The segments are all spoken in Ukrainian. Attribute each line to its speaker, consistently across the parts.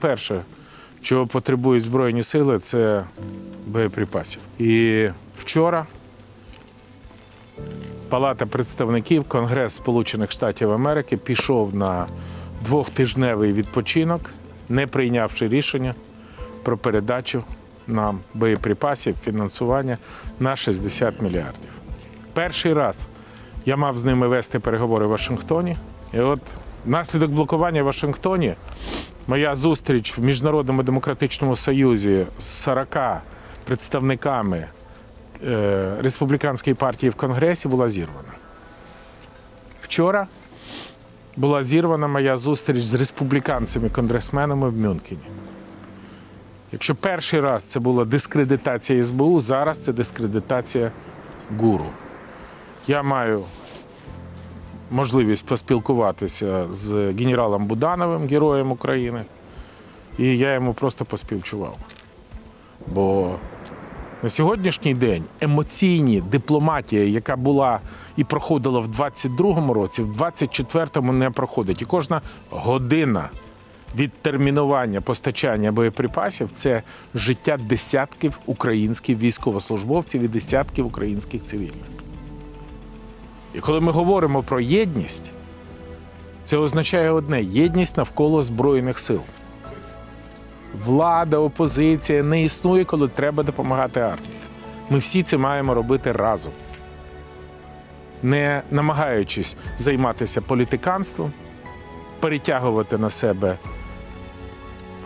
Speaker 1: Перше, чого потребують Збройні сили, це боєприпасів. І вчора Палата представників Конгрес Сполучених Штатів Америки пішов на двохтижневий відпочинок, не прийнявши рішення про передачу нам боєприпасів, фінансування на 60 мільярдів. Перший раз я мав з ними вести переговори в Вашингтоні. І от внаслідок блокування в Вашингтоні моя зустріч в Міжнародному демократичному союзі з 40 представниками е, республіканської партії в Конгресі була зірвана. Вчора була зірвана моя зустріч з республіканцями-конгресменами в Мюнхені. Якщо перший раз це була дискредитація СБУ, зараз це дискредитація гуру. Я маю можливість поспілкуватися з генералом Будановим, героєм України, і я йому просто поспівчував. Бо на сьогоднішній день емоційні дипломатія, яка була і проходила в 22-му році, в 24-му не проходить. І кожна година відтермінування постачання боєприпасів це життя десятків українських військовослужбовців і десятків українських цивільних. І коли ми говоримо про єдність, це означає одне єдність навколо Збройних сил. Влада, опозиція не існує, коли треба допомагати армії. Ми всі це маємо робити разом, не намагаючись займатися політиканством, перетягувати на себе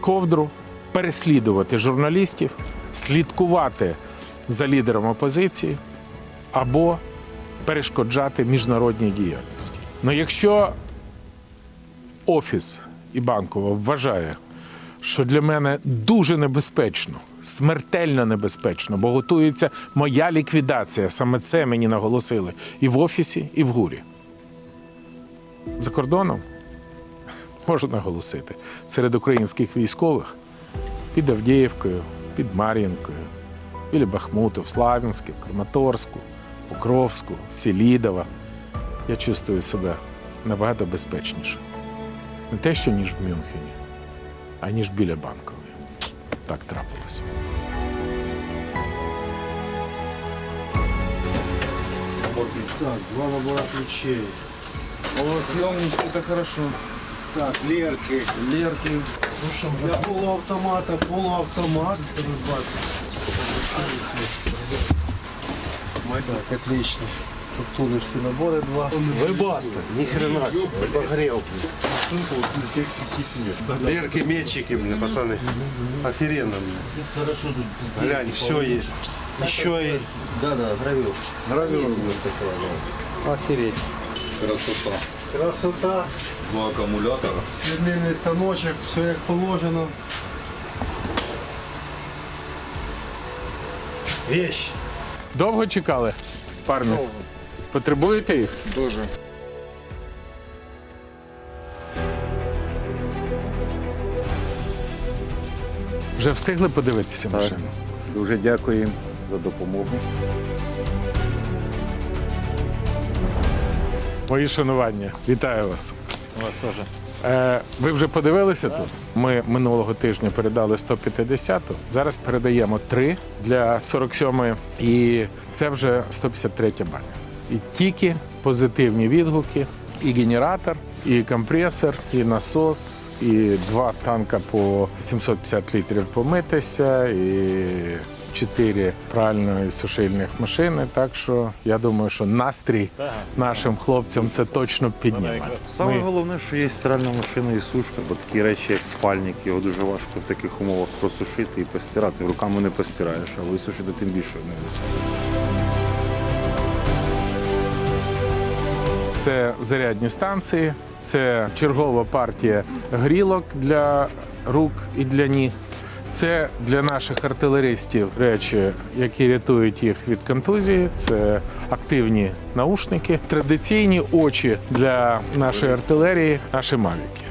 Speaker 1: ковдру, переслідувати журналістів, слідкувати за лідером опозиції або перешкоджати міжнародній діяльності. Ну якщо офіс Ібанкова вважає, що для мене дуже небезпечно, смертельно небезпечно, бо готується моя ліквідація. Саме це мені наголосили і в офісі, і в гурі. За кордоном можу наголосити серед українських військових під Авдіївкою, під Мар'їнкою, біля Бахмуту, в Славянську, в Краматорську, Покровську, в Селідово. Я чувствую себе набагато безпечніше. Не те, що ніж в Мюнхені, а ніж біля банкової. Так трапилося.
Speaker 2: Так, два набора ключей.
Speaker 3: О, съемнички, это хорошо.
Speaker 2: Так, лерки.
Speaker 3: Лерки.
Speaker 2: Для полуавтомата полуавтомат. Так, отлично. Фактуришки наборы два. Вебаста. Ни хрена себе. Погрел. Лерки, метчики, мне, пацаны. Охеренно. мне.
Speaker 4: Хорошо тут.
Speaker 2: Глянь, все есть. Еще и
Speaker 4: Да, да, гравил.
Speaker 2: гравюра. Охереть.
Speaker 3: Красота.
Speaker 2: Красота.
Speaker 3: Два аккумулятора.
Speaker 2: Сверлильний станочок, все як положено. Вещь.
Speaker 1: Довго чекали, парні? Потребуєте їх?
Speaker 3: Тоже.
Speaker 1: Вже встигли подивитися машину?
Speaker 5: Дуже дякую їм за допомогу.
Speaker 1: Мої шанування. Вітаю вас.
Speaker 5: У Вас теж.
Speaker 1: Е, ви вже подивилися тут? Ми минулого тижня передали 150-ту. Зараз передаємо 3 для 47-ї. І це вже 153 баня. І тільки позитивні відгуки. І генератор, і компресор, і насос, і два танка по 750 літрів помитися, і чотири пральної сушильних машини. Так що я думаю, що настрій нашим хлопцям це точно підніме.
Speaker 5: Саме головне, що є стиральна машина і сушка, бо такі речі, як спальник, його дуже важко в таких умовах просушити і постирати. Руками не постираєш, а висушити тим більше не висушити.
Speaker 1: Це зарядні станції, це чергова партія грілок для рук і для ніг. Це для наших артилеристів речі, які рятують їх від контузії. Це активні наушники, традиційні очі для нашої артилерії, наші мавіки.